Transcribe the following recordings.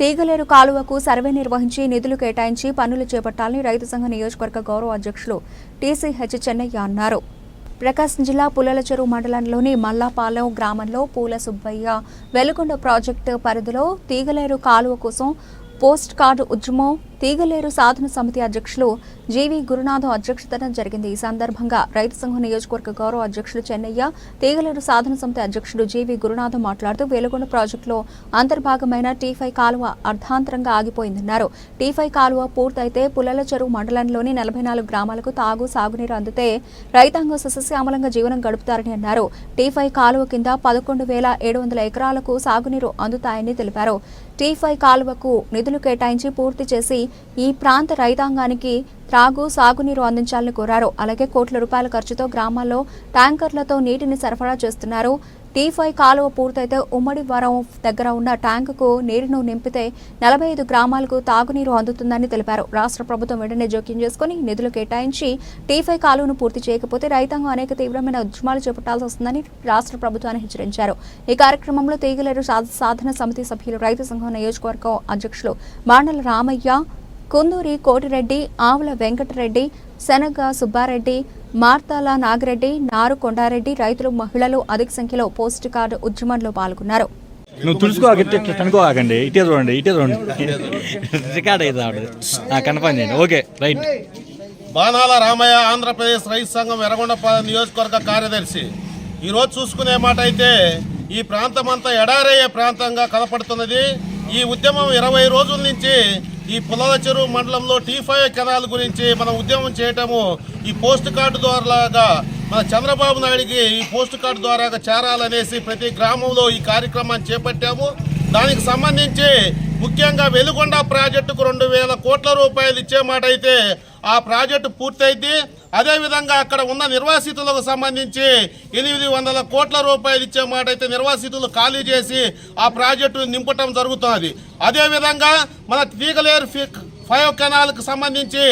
తీగలేరు కాలువకు సర్వే నిర్వహించి నిధులు కేటాయించి పనులు చేపట్టాలని రైతు సంఘ నియోజకవర్గ గౌరవ అధ్యక్షులు టీసీహెచ్ చెన్నయ్య అన్నారు. ప్రకాశం జిల్లా పుల్లలచెరువు మండలంలోని మల్లాపాలెం గ్రామంలో పూల సుబ్బయ్య వెలుగొండ ప్రాజెక్టు పరిధిలో తీగలేరు కాలువ కోసం పోస్ట్ కార్డు ఉద్యమం తీగలేరు సాధన సమితి అధ్యక్షులు జీవి గురునాథం అధ్యక్షతన జరిగింది. ఈ సందర్భంగా రైతు సంఘం నియోజకవర్గ గౌరవ అధ్యక్షులు చెన్నయ్య తీగలేరు సాధన సమితి అధ్యక్షుడు జీవి గురునాథం మాట్లాడుతూ వేలుగొండ ప్రాజెక్టులో అంతర్భాగమైన టీ కాలువ అర్ధాంతరంగా ఆగిపోయిందన్నారు. టీఫై కాలువ పూర్తయితే పుల్లల చెరువు మండలంలోని నలభై నాలుగు గ్రామాలకు తాగు సాగునీరు అందితే రైతాంగం సస్యశ్యామలంగా జీవనం గడుపుతారని అన్నారు. టీ ఫైవ్ కాలువ కింద పదకొండు వేల ఏడు వందల ఎకరాలకు సాగునీరు అందుతాయని తెలిపారు. టీ కాలువకు నిధులు కేటాయించి పూర్తి చేసి ఈ ప్రాంత రైతాంగానికి త్రాగు సాగునీరు అందించాలని కోరారు. అలాగే కోట్ల రూపాయల ఖర్చుతో గ్రామాల్లో ట్యాంకర్లతో నీటిని సరఫరా చేస్తున్నారు. టీ ఫైవ్ కాలువ పూర్తయితే ఉమ్మడి వరం దగ్గర ఉన్న ట్యాంకుకు నీరును నింపితే నలభై ఐదు గ్రామాలకు తాగునీరు అందుతుందని తెలిపారు. రాష్ట్ర ప్రభుత్వం వెంటనే జోక్యం చేసుకుని నిధులు కేటాయించి టీ ఫైవ్ కాలువను పూర్తి చేయకపోతే రైతాంగం అనేక తీవ్రమైన ఉద్యమాలు చేపట్టాల్సి వస్తుందని రాష్ట్ర ప్రభుత్వాన్ని హెచ్చరించారు. ఈ కార్యక్రమంలో తీగలేరు సాధన సమితి సభ్యులు రైతు సంఘం నియోజకవర్గం అధ్యక్షులు మాండల రామయ్య కుందూరి కోటిరెడ్డి ఆవుల వెంకటరెడ్డి శనగ సుబ్బారెడ్డి మార్తాల నాగిరెడ్డి నారు కొండారెడ్డి రైతులు మహిళలు అధిక సంఖ్యలో పోస్ట్ కార్డు ఉద్యమంలో పాల్గొన్నారు. నువ్వు తుడుచుకోక కనుకోకండి ఇటే చూడండి ఇటే చూడండి. రికార్డ్ అయితే ఆవిడ. కన్ఫర్మ్ చేయండి. Okay right. బాణాల రామయ్య ఆంధ్రప్రదేశ్ రైతు సంఘం ఎర్రగొండపాలెం నియోజకవర్గ కార్యదర్శి. ఈరోజు చూసుకునే మాట అయితే ఈ ప్రాంతం అంతా ఎడారయ్యే ప్రాంతంగా కనపడుతున్నది. ఈ ఉద్యమం ఇరవై రోజుల నుంచి ఈ పుల్లల చెరువు మండలంలో టీ ఫైవ్ కెనాల్ గురించి మనం ఉద్యమం చేయటము ఈ పోస్ట్ కార్డు ద్వారాగా మన చంద్రబాబు నాయుడికి ఈ పోస్ట్ కార్డు ద్వారా చేరాలనేసి ప్రతి గ్రామంలో ఈ కార్యక్రమాన్ని చేపట్టాము. దానికి సంబంధించి ముఖ్యంగా వెలుగొండ ప్రాజెక్టుకు రెండు వేల కోట్ల రూపాయలు ఇచ్చే మాట అయితే ఆ ప్రాజెక్టు పూర్తయింది అదేవిధంగా అక్కడ ఉన్న నిర్వాసితులకు సంబంధించి ఎనిమిది వందల కోట్ల రూపాయలు ఇచ్చే మాట అయితే నిర్వాసితులు ఖాళీ చేసి ఆ ప్రాజెక్టు నింపటం జరుగుతున్నది అదేవిధంగా మన తీగలేరు ఫైవ్ కెనాల్కు సంబంధించి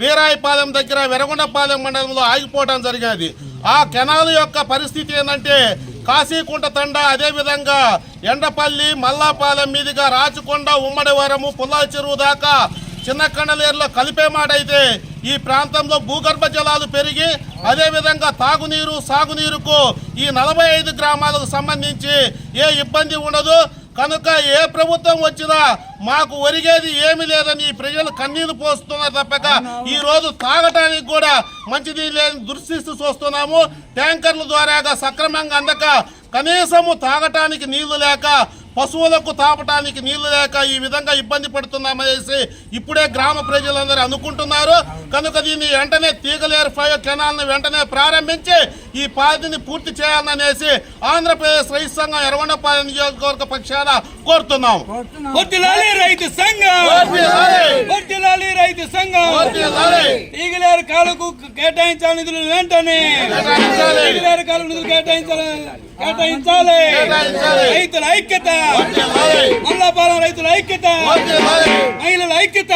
వీరాయపాలెం దగ్గర వెరగొండపాలెం మండలంలో ఆగిపోవడం జరిగేది ఆ కెనాల్ యొక్క పరిస్థితి ఏంటంటే కాశీకుంట తండ అదేవిధంగా ఎండపల్లి మల్లాపాలెం మీదుగా రాచకొండ ఉమ్మడివరము పుల్లాల చెరువు దాకా చిన్న కండలేరులో కలిపే మాట అయితే ఈ ప్రాంతంలో భూగర్భ జలాలు పెరిగి అదేవిధంగా తాగునీరు సాగునీరుకు ఈ నలభై ఐదు గ్రామాలకు సంబంధించి ఏ ఇబ్బంది ఉండదు. కనుక ఏ ప్రభుత్వం వచ్చినా మాకు ఒరిగేది ఏమీ లేదని ఈ ప్రజలు కన్నీళ్ళు పోస్తున్నారు తప్పక. ఈ రోజు తాగటానికి కూడా మంచిది లేని దుస్థితి చూస్తున్నాము. ట్యాంకర్ల ద్వారాగా సక్రమంగా అందక కనీసము తాగటానికి నీళ్ళు లేక పశువులకు తాపటానికి నీళ్ళు లేక ఈ విధంగా ఇబ్బంది పడుతున్నామనేసి ఇప్పుడే గ్రామ ప్రజలందరూ అనుకుంటున్నారు. కనుక దీన్ని వెంటనే తీగలేరు ఫైవ్ కెనాల్ని వెంటనే ప్రారంభించి ఈ పాదిని పూర్తి చేయాలనేసి ఆంధ్రప్రదేశ్ రైతు సంఘం ఎర్రగొండపాలెం నియోజకవర్గ పక్షాన కోరుతున్నాం. రైతు సంఘం. రైతు సంఘం. కాలుకు కేటాయించాలి నిధులు వెంటనే! ఈగిలేరు కాలుకు నిధులు కేటాయించాలి కేటాయించాలి! రైతుల ఐక్యత! మల్లాపాలెం రైతుల ఐక్యత! మహిళల ఐక్యత